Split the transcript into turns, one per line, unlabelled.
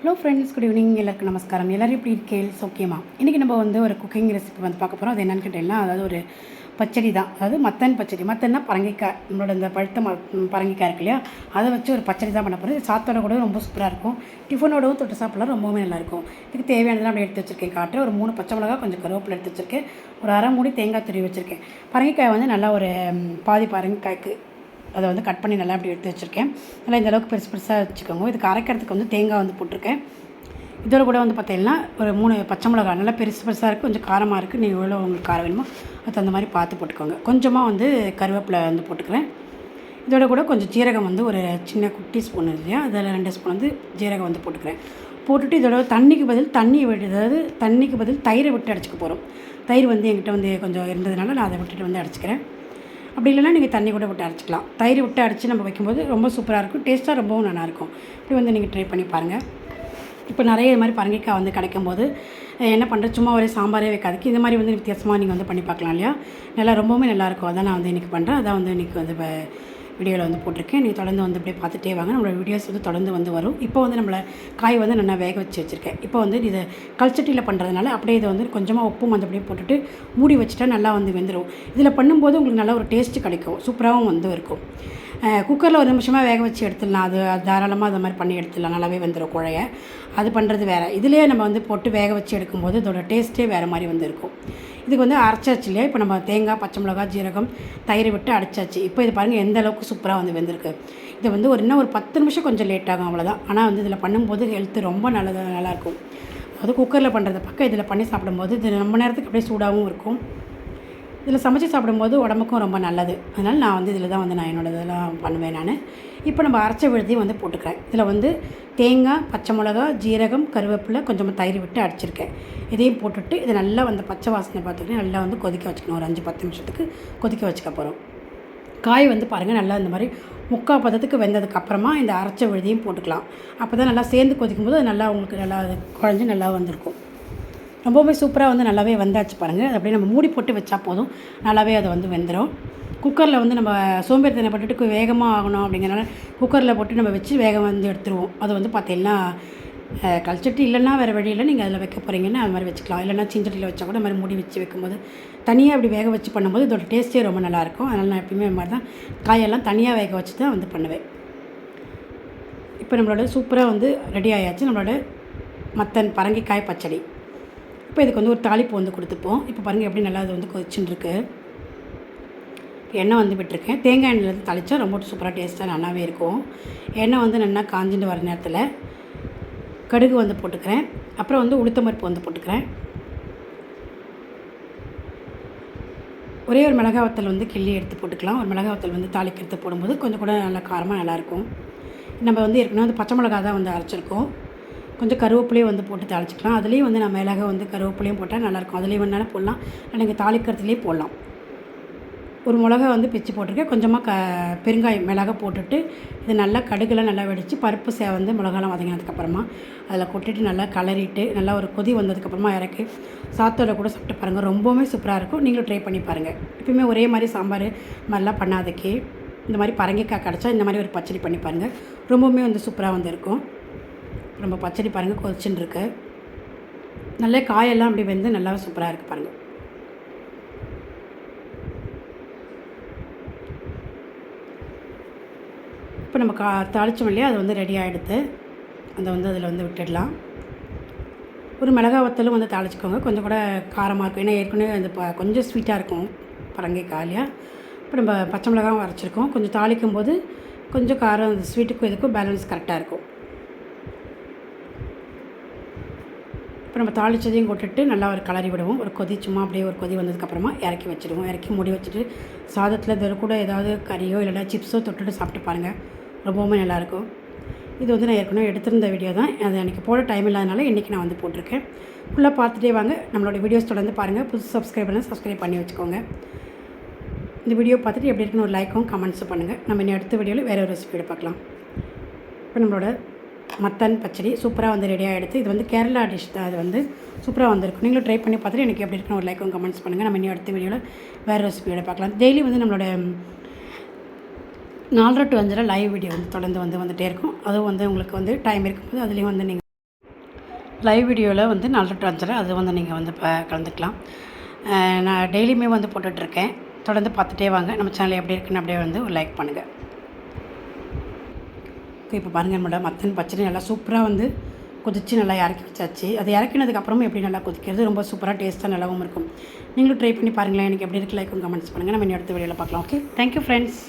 Hello friends good evening எல்லாருக்கும் நமஸ்காரம். எல்லோரும் எப்படி இருக்கேள் ஓகேமா இன்றைக்கி நம்ம வந்து ஒரு குக்கிங் ரெசிபி வந்து பார்க்க போகிறோம் அது என்னென்னு கேட்டீங்கன்னா அதாவது ஒரு பச்சடி தான். அதாவது மத்தன் பச்சடி. மத்தன்னா பரங்கிக்காய். நம்மளோட இந்த பழுத்த ம பரங்கிக்காய் இருக்கு இல்லையா? அதை வச்சு ஒரு பச்சடி தான் பண்ண போகிறோம் சாத்தோட கூட ரொம்ப சூப்பராக இருக்கும். டிஃபனோடவும் தொட்டு சாப்பிடலாம். ரொம்பவுமே நல்லாயிருக்கும் இதுக்கு தேவையானதெல்லாம் அப்படி எடுத்து வச்சிருக்கேன். காட்டு ஒரு மூணு பச்சை மிளகா கொஞ்சம் கருவேப்பில் எடுத்து வச்சுருக்கேன். ஒரு அரை மூடி தேங்காய் துருவி வச்சுருக்கேன். பரங்கிக்காய் வந்து நல்லா ஒரு பாதி பரங்கிக்காய்க்கு அதை வந்து கட் பண்ணி நல்லா அப்படி எடுத்து வச்சுருக்கேன். நல்லா இந்த அளவுக்கு பெருசு பெருசாக வச்சுக்கோங்க. இதுக்கு அரைக்கிறதுக்கு வந்து தேங்காய் வந்து போட்டிருக்கேன். இதோட கூட வந்து பார்த்தீங்கன்னா ஒரு மூணு பச்சை மிளகா நல்லா பெருசு பெருசாக இருக்குது கொஞ்சம் காரமாக இருக்குது நீங்கள் எவ்வளோ உங்களுக்கு காரம் வேணுமோ அது அந்த மாதிரி பார்த்து போட்டுக்கோங்க. கொஞ்சமாக வந்து கருவேப்பிலை வந்து போட்டுக்கிறேன். இதோட கூட கொஞ்சம் ஜீரகம் வந்து ஒரு சின்ன குட்டி ஸ்பூன் இல்லையா? அதில் ரெண்டு ஸ்பூன் வந்து ஜீரகம் வந்து போட்டுக்கிறேன். போட்டுட்டு இதோட தண்ணிக்கு பதில் தண்ணி விட்டு அதாவது தண்ணிக்கு பதில் தயிரை விட்டு அடிச்சுக்க போகிறோம் தயிர் வந்து என்கிட்ட வந்து கொஞ்சம் இருந்ததுனால நான் அதை விட்டுட்டு வந்து அடிச்சுக்கிறேன். அப்படி இல்லைனா நீங்கள் தண்ணி கூட விட்டு அரைச்சிக்கலாம். தயிர் விட்டு அரைச்சி நம்ம வைக்கும்போது ரொம்ப சூப்பராக இருக்கும். டேஸ்ட்டாக ரொம்பவும் நல்லாயிருக்கும் இப்படி வந்து நீங்கள் ட்ரை பண்ணி பாருங்கள் இப்போ நிறைய இது மாதிரி பரங்கிக்காய் வந்து கிடைக்கும் போது என்ன பண்ணுறது சும்மா ஒரே சாம்பாரே வைக்காதுக்கு இந்த மாதிரி வந்து வித்தியாசமாக நீங்கள் வந்து பண்ணி பார்க்கலாம் இல்லையா? நல்லா ரொம்பவுமே நல்லாயிருக்கும் அதான் நான் வந்து இன்றைக்கி பண்ணுறேன் அதான் வந்து இன்றைக்கி வந்து வீடியோவில் வந்து போட்டிருக்கேன். நீங்கள் தொடர்ந்து வந்து அப்படியே பார்த்துட்டே வாங்க. நம்மளோட வீடியோஸ் வந்து தொடர்ந்து வந்து வரும். இப்போ வந்து நம்மளை காய் வந்து நல்லா வேக வச்சு வச்சுருக்கேன். இப்போ வந்து இதை கல்ச்சட்டியில் பண்ணுறதுனால அப்படியே இதை வந்து கொஞ்சமாக உப்பும் வந்து அப்படியே போட்டுட்டு மூடி வச்சுட்டா நல்லா வந்து வெந்துடும் இதில் பண்ணும்போது உங்களுக்கு நல்ல ஒரு டேஸ்ட்டு கிடைக்கும். சூப்பராகவும் வந்து இருக்கும். குக்கரில் ஒரு நிமிஷமாக வேக வச்சு எடுத்துடலாம். அது தாராளமாக அது மாதிரி பண்ணி எடுத்துடலாம். நல்லாவே வந்துடும் குழைய. அது பண்ணுறது வேறு. இதுலேயே நம்ம வந்து போட்டு வேக வச்சு எடுக்கும்போது இதோட டேஸ்ட்டே வேறு மாதிரி வந்து இருக்கும் இதுக்கு வந்து அரைச்சாச்சு இல்லையா இப்போ நம்ம தேங்காய் பச்சை மிளகா ஜீரகம் தயிர் விட்டு அரைச்சாச்சு இப்போ இது பாருங்கள் எந்த அளவுக்கு சூப்பராக வந்து வெந்திருக்கு. இது வந்து ஒரு இன்னும் ஒரு பத்து நிமிஷம் கொஞ்சம் லேட் ஆகும் அவ்வளோதான் ஆனால் வந்து இதில் பண்ணும்போது ஹெல்த்து ரொம்ப நல்லது நல்லாயிருக்கும் அது குக்கரில் பண்ணுறத பக்கம் இதில் பண்ணி சாப்பிடும்போது இது ரொம்ப நேரத்துக்கு அப்படியே சூடாகவும் இருக்கும். இதில் சமைச்சு சாப்பிடும்போது உடம்புக்கும் ரொம்ப நல்லது. அதனால் நான் வந்து இதில் தான் வந்து நான் என்னோட இதெல்லாம் பண்ணுவேன் நான். இப்போ நம்ம அரைச்ச விழுதியும் வந்து போட்டுக்கிறேன். இதில் வந்து தேங்காய் பச்சை மிளகா ஜீரகம் கருவேப்பிலை கொஞ்சமாக தயிர் விட்டு அடிச்சிருக்கேன் இதையும் போட்டுட்டு இதை நல்லா வந்து பச்சை வாசனை பார்த்துக்கிட்டு நல்லா வந்து கொதிக்க வச்சுக்கணும். ஒரு அஞ்சு பத்து நிமிஷத்துக்கு கொதிக்க வச்சுக்க போகிறோம். காய் வந்து பாருங்கள் நல்லா இந்த மாதிரி முக்கால் பதத்துக்கு வெந்ததுக்கு அப்புறமா இந்த அரைச்ச விழுதியும் போட்டுக்கலாம். அப்போ தான் நல்லா சேர்ந்து கொதிக்கும் போது அது நல்லா உங்களுக்கு நல்லா குழஞ்சி நல்லா வந்திருக்கும். ரொம்பவுமே சூப்பராக வந்து நல்லாவே வந்தாச்சு பாருங்கள் அது அப்படியே நம்ம மூடி போட்டு வச்சா போதும். நல்லாவே அது வந்து வெந்துடும் குக்கரில் வந்து நம்ம சோம்பேறித்தனை பட்டுட்டு வேகமாக ஆகணும் அப்படிங்கிறனால குக்கரில் போட்டு நம்ம வச்சு வேகம் வந்து எடுத்துருவோம். அது வந்து பார்த்தீங்கன்னா கல்ச்சட்டி இல்லைன்னா வேறு வழியில் நீங்கள் அதில் வைக்க போகிறீங்கன்னா அது மாதிரி வச்சுக்கலாம். இல்லைன்னா சிஞ்சட்டியில் வச்சா கூட அது மாதிரி மூடி வச்சு வைக்கும்போது தனியாக அப்படி வேக வச்சு பண்ணும்போது இதோட டேஸ்ட்டே ரொம்ப நல்லாயிருக்கும் அதனால் நான் எப்பயுமே மாதிரி தான் காயெல்லாம் தனியாக வேக வச்சு தான் வந்து பண்ணுவேன். இப்போ நம்மளோட சூப்பராக வந்து ரெடி ஆயாச்சு. நம்மளோட மத்தன் பரங்கிக்காய் பச்சடி. இப்போ இதுக்கு வந்து ஒரு தாளிப்பு வந்து கொடுத்துப்போம். இப்போ பாருங்கள் எப்படி நல்லா அது வந்து கொதிச்சுன்னு எண்ணெய் வந்து விட்டுருக்கேன். தேங்காய் எண்ணெயில் வந்து தாளித்தா ரொம்ப சூப்பராக டேஸ்ட்டாக நல்லாவே இருக்கும். எண்ணெய் வந்து நல்லா காஞ்சிட்டு வர நேரத்தில் கடுகு வந்து போட்டுக்கிறேன். அப்புறம் வந்து உளுத்தம்பருப்பு வந்து போட்டுக்கிறேன். ஒரே ஒரு மிளகா வத்தல் வந்து கிள்ளி எடுத்து போட்டுக்கலாம். ஒரு மிளகா வத்தல் வந்து தாளிக்கிறது போடும்போது கொஞ்சம் கூட நல்லா காரமாக நல்லாயிருக்கும் நம்ம வந்து ஏற்கனவே வந்து பச்சை மிளகா தான் வந்து அரைச்சிருக்கோம். கொஞ்சம் கருவேப்பிலையும் வந்து போட்டு தாளிச்சிக்கலாம். அதுலேயும் வந்து நம்ம மிளகா வந்து கருவேப்பிலையும் போட்டால் நல்லாயிருக்கும். அதுலேயும் வேணாலும் போடலாம். இல்லை நீங்கள் தாளிக்கிறதுலேயே போடலாம். ஒரு மிளகா வந்து பிச்சு போட்டிருக்கேன். கொஞ்சமாக க பெருங்காயம் மிளகா போட்டுட்டு இது நல்லா கடுகுலாம் நல்லா வெடித்து பருப்பு சே வந்து மிளகாலாம் வதங்கினதுக்கப்புறமா அதில் கொட்டிட்டு நல்லா கலரிட்டு நல்லா ஒரு கொதி வந்ததுக்கப்புறமா இறக்கி சாத்தோட கூட சாப்பிட்டு பாருங்கள் ரொம்பவுமே சூப்பராக இருக்கும். நீங்களும் ட்ரை பண்ணி பாருங்கள் எப்பயுமே ஒரே மாதிரி சாம்பார் மாதிரிலாம் பண்ணாதக்கே இந்த மாதிரி பரங்கிக்காய் கிடச்சா இந்த மாதிரி ஒரு பச்சடி பண்ணி பாருங்கள் ரொம்பவுமே வந்து சூப்பராக வந்து இருக்கும். நம்ம பச்சடி பாருங்கள் கொதிச்சுன்னு இருக்கு நல்ல காயெல்லாம் அப்படி வெந்து நல்லா சூப்பராக இருக்குது பாருங்கள் இப்போ நம்ம கா தாளித்தோம் இல்லையா அது வந்து ரெடி ஆகிடுது அதை வந்து அதில் வந்து விட்டுடலாம். ஒரு மிளகா வத்தலும் வந்து தாளிச்சுக்கோங்க. கொஞ்சம் கூட காரமாக இருக்கும். ஏன்னா ஏற்கனவே அந்த ப கொஞ்சம் ஸ்வீட்டாக இருக்கும் பரங்கிக்காய் இல்லையா இப்போ நம்ம பச்சை மிளகாவும் அரைச்சிருக்கோம். கொஞ்சம் தாளிக்கும் போது கொஞ்சம் காரம் அந்த ஸ்வீட்டுக்கும் இதுக்கும் பேலன்ஸ் கரெக்டாக இருக்கும். இப்போ நம்ம தாளித்ததையும் கொட்டுட்டு நல்லா ஒரு கலரி விடுவோம். ஒரு கொதி சும்மா அப்படியே ஒரு கொதி வந்ததுக்கப்புறமா இறக்கி வச்சுடுவோம் இறக்கி மூடி வச்சுட்டு சாதத்தில் இதில் கூட ஏதாவது கறியோ இல்லைனா சிப்ஸோ தொட்டுட்டு சாப்பிட்டு பாருங்கள் ரொம்பவுமே நல்லாயிருக்கும். இது வந்து நான் ஏற்கனவே எடுத்திருந்த வீடியோ தான். அது எனக்கு போட டைம் இல்லாதனால இன்றைக்கி நான் வந்து போட்டிருக்கேன். ஃபுல்லாக பார்த்துட்டே வாங்க. நம்மளோட வீடியோஸ் தொடர்ந்து பாருங்கள் புதுசு சப்ஸ்கிரைபர்லாம் சப்ஸ்கிரைப் பண்ணி வச்சுக்கோங்க. இந்த வீடியோ பார்த்துட்டு எப்படி இருக்குன்னு ஒரு லைக்கும் கமெண்ட்ஸும் பண்ணுங்கள் நம்ம இன்னும் அடுத்த வீடியோவில் வேறு ஒரு ரெசிபியோட பார்க்கலாம். இப்போ நம்மளோட மத்தன் பச்சடி சூப்பராக வந்து ரெடியாக எடுத்து இது வந்து கேரளா டிஷ் தான். அது வந்து சூப்பராக வந்திருக்கும் நீங்களும் ட்ரை பண்ணி பார்த்துட்டு எனக்கு எப்படி இருக்குன்னு ஒரு லைக்கும் கமெண்ட்ஸ் பண்ணுங்கள் நம்ம இன்னும் அடுத்த வீடியோவில் வேறு ரெசிபியோட பார்க்கலாம். டெய்லி வந்து நம்மளோட நாலரை டு அஞ்சரை லைவ் வீடியோ வந்து தொடர்ந்து வந்து வந்துகிட்டே இருக்கும். அதுவும் வந்து உங்களுக்கு வந்து டைம் இருக்கும்போது அதுலேயும் வந்து நீங்கள் லைவ் வீடியோவில் வந்து நால்ர டு அஞ்சரை அது வந்து நீங்கள் வந்து இப்போ கலந்துக்கலாம். நான் டெய்லியுமே வந்து போட்டுட்ருக்கேன் தொடர்ந்து பார்த்துட்டே வாங்க. நம்ம சேனல் எப்படி இருக்குன்னு அப்படியே வந்து ஒரு லைக் பண்ணுங்கள் இப்போ பாருங்கள் நம்மளோட மத்தன் பச்சடி நல்லா சூப்பராக வந்து கொதித்து நல்லா இறக்கி வச்சாச்சு. அது இறக்கினதுக்கப்புறமும் எப்படி நல்லா கொதிக்கிறது ரொம்ப சூப்பராக டேஸ்ட்டாக நல்லாவும் இருக்கும். நீங்களும் ட்ரை பண்ணி பாருங்களேன். எனக்கு எப்படி இருக்கு லைக்கும் கமெண்ட்ஸ் பண்ணுங்கள் நம்ம இன்னும் அடுத்த வீடியோவில் பார்க்கலாம். Okay thank you friends